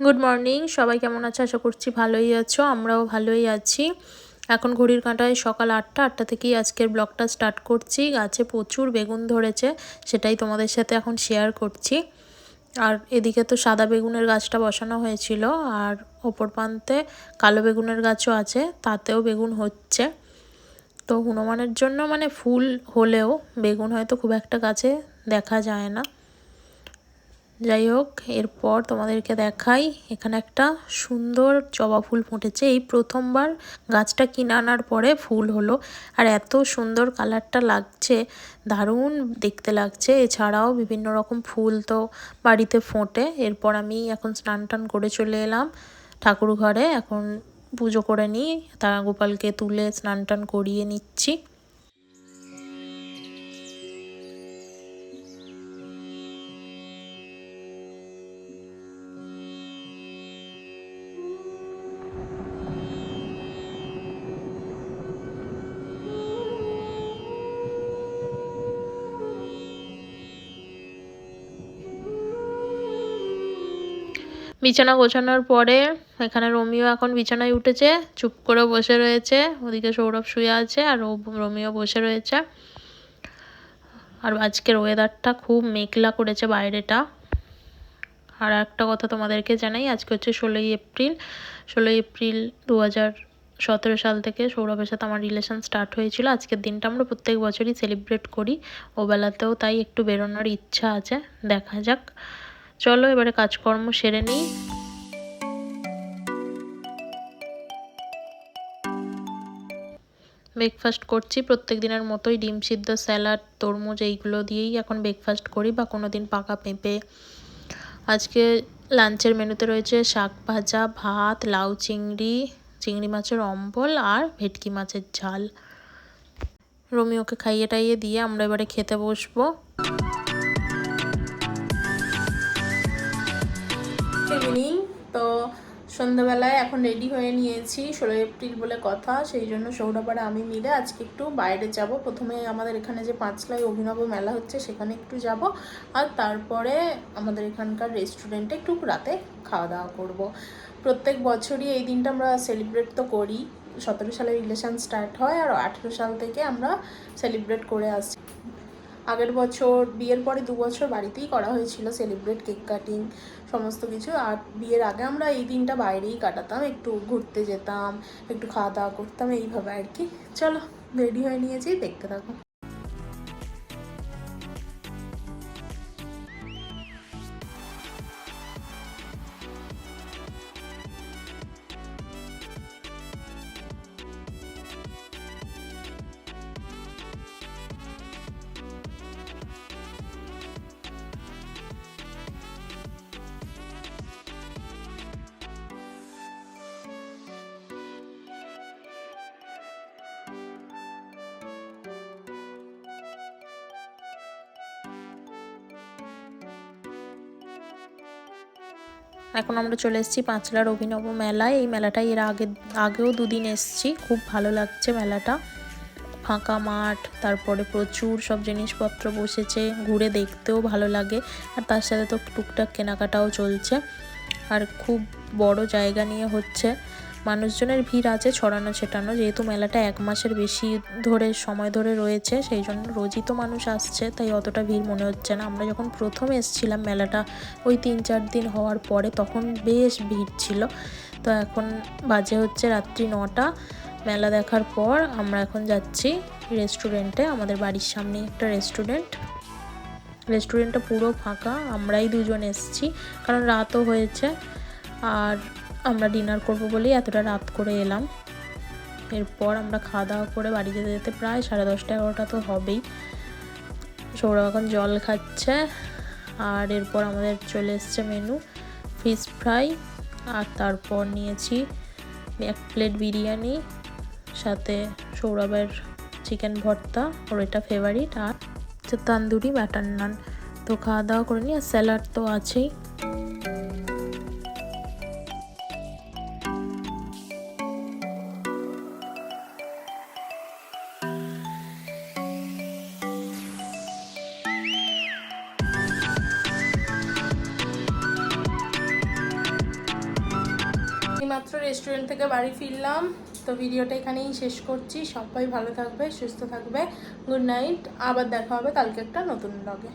Good morning সবাই কেমন আছে? আশা করছি ভালোই আছো। আমরাও ভালোই আছি। এখন ঘড়ির কাঁটায় সকাল আটটা। আটটা থেকেই আজকের ব্লগটা স্টার্ট করছি। গাছে প্রচুর বেগুন ধরেছে, সেটাই তোমাদের সাথে এখন শেয়ার করছি। আর এদিকে তো সাদা বেগুনের গাছটা বসানো হয়েছিল, আর ওপর প্রান্তে কালো বেগুনের গাছও আছে, তাতেও বেগুন হচ্ছে। তো হনুমানের জন্য মানে ফুল হলেও বেগুন হয়তো খুব একটা গাছে দেখা যায় না। যাই হোক এরপর তোমাদেরকে দেখাই, এখানে একটা সুন্দর জবা ফুল ফুটেছে। এই প্রথমবার গাছটা কিনে আনার পরে ফুল হলো। আর এত সুন্দর কালারটা লাগছে, দারুণ দেখতে লাগছে। এছাড়াও বিভিন্ন রকম ফুল তো বাড়িতে ফোটে। এরপর আমি এখন স্নান টান করে চলে এলাম ঠাকুর ঘরে এখন পুজো করে নিই তারা গোপালকে তুলে স্নান টান করিয়ে নিচ্ছি। বিছানা গোছানোর পরে এখানে রোমিও এখন বিছানায় উঠেছে, চুপ করে বসে রয়েছে। ওদিকে সৌরভ শুয়ে আছে আর রোমিও বসে রয়েছে। আর আজকের ওয়েদারটা খুব মেঘলা করেছে বাইরেটা। আর একটা কথা তোমাদেরকে জানাই, আজকে হচ্ছে ষোলোই এপ্রিল। ষোলোই এপ্রিল দু হাজার সতেরো সাল থেকে সৌরভের সাথে আমার রিলেশন স্টার্ট হয়েছিল। আজকের দিনটা আমরা প্রত্যেক বছরই সেলিব্রেট করি। ওবেলাতেও তাই একটু বেরোনোর ইচ্ছা আছে। দেখা যাক। চলো এবারে কাজকর্ম সেরে নিই। ব্রেকফাস্ট করছি, প্রত্যেক দিনের মতোই ডিম সিদ্ধ, স্যালাড, তরমুজ এইগুলো দিয়েই এখন ব্রেকফাস্ট করি, বা কোনো দিন পাকা পেঁপে। আজকে লাঞ্চের মেনুতে রয়েছে শাক ভাজা, ভাত, লাউ চিংড়ি চিংড়ি মাছের অম্বল আর ভেটকি মাছের ঝাল। রোমিওকে খাইয়ে টাইয়ে দিয়ে আমরা এবারে খেতে বসবো। ইভিনিং তো সন্ধ্যাবেলায় এখন রেডি হয়ে নিয়েছি ষোলো এপ্রিল বলে কথা, সেই জন্য সৌরভরা আমি মিলে আজকে একটু বাইরে যাব। প্রথমে আমাদের এখানে যে পাঁচলাই অভিনব মেলা হচ্ছে সেখানে একটু যাব আর তারপরে আমাদের এখানকার রেস্টুরেন্টে একটু রাতে খাওয়া দাওয়া করব। প্রত্যেক বছরই এই দিনটা আমরা সেলিব্রেট তো করি। সতেরো সালে রিলেশান স্টার্ট হয় আর আঠেরো সাল থেকে আমরা সেলিব্রেট করে আসছি। আগের বছর, বিয়ের পরে দু বছর বাড়িতেই করা হয়েছিল সেলিব্রেট কেক কাটিং সমস্ত কিছু। আর বিয়ের আগে আমরা এই দিনটা বাইরেই কাটাতাম, একটু ঘুরতে যেতাম, একটু খাওয়া দাওয়া করতাম, এইভাবে আর কি। চলো রেডি হয়ে নিয়েছি, দেখতে থাকো। এখন আমরা চলে এসেছি পাঁচলার অভিনব মেলায়। এই মেলাটাই এর আগে, আগেও দুদিন এসেছি। খুব ভালো লাগছে মেলাটা। ফাঁকা মাঠ, তারপরে প্রচুর সব জিনিসপত্র বসেছে, ঘুরে দেখতেও ভালো লাগে। আর তার সাথে তো টুকটাক কেনাকাটাও চলছে। আর খুব বড় জায়গা নিয়ে হচ্ছে। মানুষজনের ভিড় আছে, ছড়ানো, ছেটানো। যেহেতু মেলাটা এক মাসের বেশি ধরে, সময় ধরে রয়েছে, সেই জন্য রোজই তো মানুষ আসছে, তাই অতটা ভিড় মনে হচ্ছে না। আমরা যখন প্রথম এসছিলাম মেলাটা, ওই তিন চার দিন হওয়ার পরে তখন বেশ ভিড় ছিল। তো এখন বাজে হচ্ছে রাত্রি নটা, মেলা দেখার পর আমরা এখন যাচ্ছি রেস্টুরেন্টে আমাদের বাড়ির সামনে একটা রেস্টুরেন্ট রেস্টুরেন্টটা পুরো ফাঁকা, আমরাই দুজন এসছি, কারণ রাতও হয়েছে। আর আমরা ডিনার করব বলেই এতটা রাত করে এলাম। এরপর আমরা খাওয়া দাওয়া করে বাড়ি যেতে যেতে প্রায় সাড়ে দশটা এগারোটা তো হবেই। সৌরভ এখন জল খাচ্ছে আর এরপর আমাদের চলে এসছে মেনু ফিশ ফ্রাই আর তারপর নিয়েছি এক প্লেট বিরিয়ানি, সাথে সৌরভের চিকেন ভর্তা, ওর এটা ফেভারিট আর তান্দুরি ব্যাটার নান তো খাওয়া দাওয়া করে নিই আর স্যালাড তো আছেই। মাত্র রেস্টুরেন্ট থেকে বাড়ি ফিরলাম। তো ভিডিওটা এখানেই শেষ করছি। সবাই ভালো থাকবে, সুস্থ থাকবে। গুড নাইট আবার দেখা হবে কালকে একটা নতুন ব্লগে